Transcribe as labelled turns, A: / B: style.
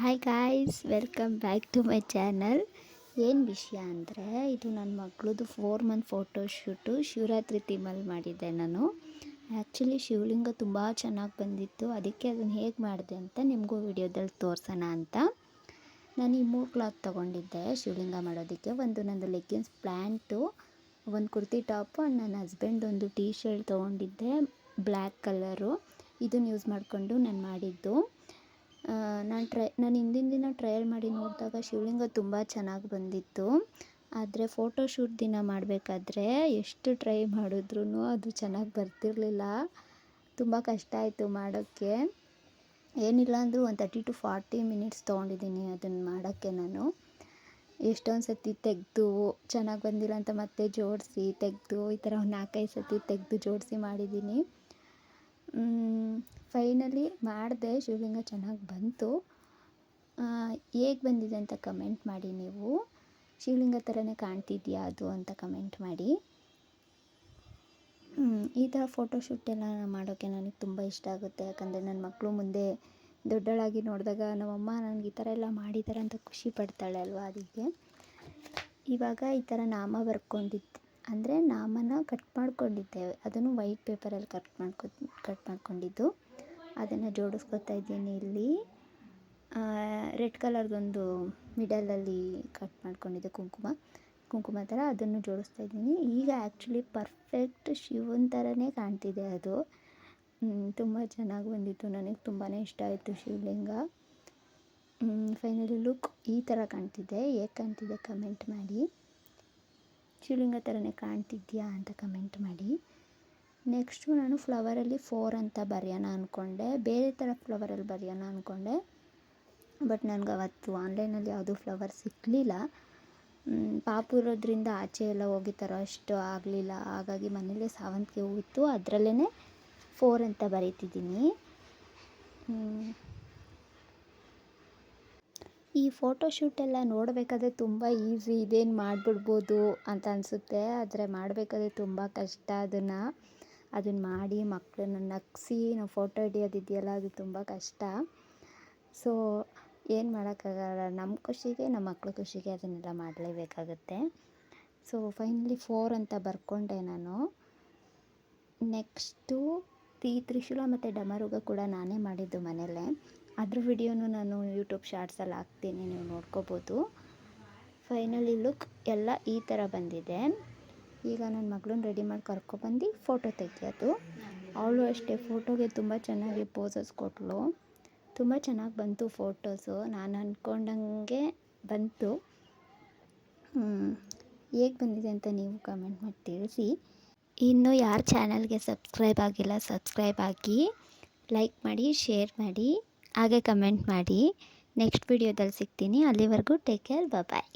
A: Hi guys welcome back to my channel ಏನು ವಿಷಯ ಅಂದರೆ, ಇದು ನನ್ನ ಮಗಳದು ಫೋರ್ ಮಂತ್ ಫೋಟೋಶೂಟು ಶಿವರಾತ್ರಿ ಥೀಮಲ್ಲಿ ಮಾಡಿದ್ದೆ ನಾನು. ಆ್ಯಕ್ಚುಲಿ ಶಿವಲಿಂಗ ತುಂಬ ಚೆನ್ನಾಗಿ ಬಂದಿತ್ತು. ಅದಕ್ಕೆ ಅದನ್ನು ಹೇಗೆ ಮಾಡಿದೆ ಅಂತ ನಿಮಗೂ ವಿಡಿಯೋದಲ್ಲಿ ತೋರಿಸೋಣ ಅಂತ. ನಾನು ಈ ಮೂರು ಕ್ಲಾತ್ ತೊಗೊಂಡಿದ್ದೆ ಶಿವಲಿಂಗ ಮಾಡೋದಕ್ಕೆ. ಒಂದು ನಂದು ಲೆಗ್ಗಿನ್ಸ್ ಪ್ಲ್ಯಾಂಟು ಒಂದು ಕುರ್ತಿ ಟಾಪು ಆ್ಯಂಡ್ ನನ್ನ ಹಸ್ಬೆಂಡ್ ಒಂದು ಟೀ ಶರ್ಟ್ ತೊಗೊಂಡಿದ್ದೆ ಬ್ಲ್ಯಾಕ್ ಕಲರು ಇದನ್ನು ಯೂಸ್ ಮಾಡಿಕೊಂಡು ನಾನು ಮಾಡಿದ್ದು. ನಾನು ಟ್ರೈ, ನಾನು ಹಿಂದಿನ ದಿನ ಟ್ರಯಲ್ ಮಾಡಿ ನೋಡಿದಾಗ ಶಿವಲಿಂಗ ತುಂಬ ಚೆನ್ನಾಗಿ ಬಂದಿತ್ತು. ಆದರೆ ಫೋಟೋ ಶೂಟ್ ದಿನ ಮಾಡಬೇಕಾದ್ರೆ ಎಷ್ಟು ಟ್ರೈ ಮಾಡಿದ್ರೂ ಅದು ಚೆನ್ನಾಗಿ ಬರ್ತಿರಲಿಲ್ಲ. ತುಂಬ ಕಷ್ಟ ಆಯಿತು ಮಾಡೋಕ್ಕೆ. ಏನಿಲ್ಲ ಅಂದರೂ ಒಂದು ತರ್ಟಿ ಟು ಫಾರ್ಟಿ ಮಿನಿಟ್ಸ್ ತೊಗೊಂಡಿದ್ದೀನಿ ಅದನ್ನು ಮಾಡೋಕ್ಕೆ ನಾನು. ಎಷ್ಟೊಂದು ಸತಿ ತೆಗೆದು ಚೆನ್ನಾಗಿ ಬಂದಿಲ್ಲ ಅಂತ ಮತ್ತೆ ಜೋಡಿಸಿ, ತೆಗೆದು ಈ ಥರ ಒಂದು ನಾಲ್ಕೈದು ಸತಿ ತೆಗೆದು ಜೋಡಿಸಿ ಮಾಡಿದ್ದೀನಿ. ಫೈನಲಿ ಮಾಡಿದೆ ಶಿವಲಿಂಗ ಚೆನ್ನಾಗಿ ಬಂತು. ಹೇಗೆ ಬಂದಿದೆ ಅಂತ ಕಮೆಂಟ್ ಮಾಡಿ ನೀವು. ಶಿವಲಿಂಗ ಥರನೇ ಕಾಣ್ತಿದ್ಯಾ ಅದು ಅಂತ ಕಮೆಂಟ್ ಮಾಡಿ. ಈ ಥರ ಫೋಟೋಶೂಟ್ ಎಲ್ಲ ಮಾಡೋಕ್ಕೆ ನನಗೆ ತುಂಬ ಇಷ್ಟ ಆಗುತ್ತೆ. ಯಾಕಂದರೆ ನನ್ನ ಮಕ್ಕಳು ಮುಂದೆ ದೊಡ್ಡಳಾಗಿ ನೋಡಿದಾಗ ನಮ್ಮಮ್ಮ ನನಗೆ ಈ ಥರ ಎಲ್ಲ ಮಾಡಿದ್ದಾರೆ ಅಂತ ಖುಷಿ ಪಡ್ತಾಳೆ ಅಲ್ವಾ ಅದಕ್ಕೆ. ಇವಾಗ ಈ ಥರ ನಾಮ ಬರ್ಕೊಂಡಿದ್ದೆ ಅಂದರೆ ನಾಮನ ಕಟ್ ಮಾಡ್ಕೊಂಡಿದ್ದೆ ಅದನ್ನು ವೈಟ್ ಪೇಪರಲ್ಲಿ ಕಟ್ ಮಾಡ್ಕೊ ಕಟ್ ಮಾಡ್ಕೊಂಡಿದ್ದು. ಅದನ್ನು ಜೋಡಿಸ್ಕೊತಾ ಇದ್ದೀನಿ ಇಲ್ಲಿ. ರೆಡ್ ಕಲರ್ದೊಂದು ಮಿಡಲಲ್ಲಿ ಕಟ್ ಮಾಡ್ಕೊಂಡಿದ್ದೆ ಕುಂಕುಮ. ಕುಂಕುಮ ಥರ ಅದನ್ನು ಜೋಡಿಸ್ತಾ ಇದ್ದೀನಿ. ಈಗ ಆ್ಯಕ್ಚುಲಿ ಪರ್ಫೆಕ್ಟ್ ಶಿವನ ಥರನೇ ಕಾಣ್ತಿದೆ ಅದು. ತುಂಬ ಚೆನ್ನಾಗಿ ಬಂದಿತ್ತು. ನನಗೆ ತುಂಬಾ ಇಷ್ಟ ಆಯಿತು ಶಿವಲಿಂಗ. ಫೈನಲಿ ಲುಕ್ ಈ ಥರ ಕಾಣ್ತಿದೆ. ಹೇಗೆ ಕಾಣ್ತಿದೆ ಕಮೆಂಟ್ ಮಾಡಿ. ಶಿವಲಿಂಗ ಥರನೇ ಕಾಣ್ತಿದ್ಯಾ ಅಂತ ಕಮೆಂಟ್ ಮಾಡಿ. ನೆಕ್ಸ್ಟು ನಾನು ಫ್ಲವರಲ್ಲಿ ಫೋರ್ ಅಂತ ಬರೆಯೋಣ ಅಂದ್ಕೊಂಡೆ ಬೇರೆ ಥರ ಫ್ಲವರಲ್ಲಿ ಬರೆಯೋಣ ಅಂದ್ಕೊಂಡೆ ಬಟ್ ನನಗೆ ಅವತ್ತು ಆನ್ಲೈನಲ್ಲಿ ಯಾವುದೂ ಫ್ಲವರ್ ಸಿಕ್ಕಲಿಲ್ಲ ಪಾಪು ಇರೋದ್ರಿಂದ ಆಚೆ ಎಲ್ಲ ಹೋಗಿ ಥರ ಅಷ್ಟು ಆಗಲಿಲ್ಲ. ಹಾಗಾಗಿ ಮನೇಲೇ ಸಾವಂತಿಗೆ ಇತ್ತು ಅದರಲ್ಲೇ ಫೋರ್ ಅಂತ ಬರೀತಿದ್ದೀನಿ. ಈ ಫೋಟೋಶೂಟೆಲ್ಲ ನೋಡಬೇಕಾದ್ರೆ ತುಂಬ ಈಸಿ ಇದೇನು ಮಾಡಿಬಿಡ್ಬೋದು ಅಂತ ಅನಿಸುತ್ತೆ. ಆದರೆ ಮಾಡಬೇಕಾದ್ರೆ ತುಂಬ ಕಷ್ಟ ಅದನ್ನು. ಅದನ್ನು ಮಾಡಿ ಮಕ್ಕಳನ್ನ ನಗಿಸಿ, ನಾವು ಫೋಟೋ ಹಿಡಿಯೋದಿದೆಯಲ್ಲ, ಅದು ತುಂಬ ಕಷ್ಟ. ಸೊ ಏನು ಮಾಡೋಕ್ಕಾಗಲ್ಲ. ನಮ್ಮ ಖುಷಿಗೆ ನಮ್ಮ ಮಕ್ಳ ಖುಷಿಗೆ ಅದನ್ನೆಲ್ಲ ಮಾಡಲೇಬೇಕಾಗುತ್ತೆ. ಸೊ ಫೈನಲಿ ಫೋರ್ ಅಂತ ಬರ್ಕೊಂಡೆ ನಾನು. ನೆಕ್ಸ್ಟು ತ್ರೀ ತ್ರಿಶೂಲ ಮತ್ತು ಡಮರುಗ ಕೂಡ ನಾನೇ ಮಾಡಿದ್ದು ಮನೆಯಲ್ಲೇ. ಅದ್ರ ವಿಡಿಯೋನು ನಾನು ಯೂಟ್ಯೂಬ್ ಶಾರ್ಟ್ಸಲ್ಲಿ ಹಾಕ್ತೀನಿ, ನೀವು ನೋಡ್ಕೋಬೋದು. ಫೈನಲಿ ಲುಕ್ ಎಲ್ಲ ಈ ಥರ ಬಂದಿದೆ. ಈಗ ನನ್ನ ಮಗಳನ್ನ ರೆಡಿ ಮಾಡಿ ಕರ್ಕೊಬಂದು ಫೋಟೋ ತೆಗಿಯೋದು ಅವಳು ಅಷ್ಟೇ ಫೋಟೋಗೆ ತುಂಬ ಚೆನ್ನಾಗಿ ಪೋಸಸ್ ಕೊಟ್ಟಳು ತುಂಬ ಚೆನ್ನಾಗಿ ಬಂತು ಫೋಟೋಸು ನಾನು ಅಂದ್ಕೊಂಡಂಗೆ ಬಂತು. ಹೇಗೆ ಬಂದಿದೆ ಅಂತ ನೀವು ಕಮೆಂಟ್ ಮಾಡಿ ತಿಳಿಸಿ. ಇನ್ನು ಯಾರ ಚಾನಲ್ಗೆ ಸಬ್ಸ್ಕ್ರೈಬ್ ಆಗಿಲ್ಲ ಸಬ್ಸ್ಕ್ರೈಬ್ ಆಗಿ ಲೈಕ್ ಮಾಡಿ ಶೇರ್ ಮಾಡಿ, ಹಾಗೆ ಕಮೆಂಟ್ ಮಾಡಿ. ನೆಕ್ಸ್ಟ್ ವಿಡಿಯೋದಲ್ಲಿ ಸಿಗ್ತೀನಿ. ಅಲ್ಲಿವರೆಗೂ ಟೇಕ್ ಕೇರ್ ಬಾಯ್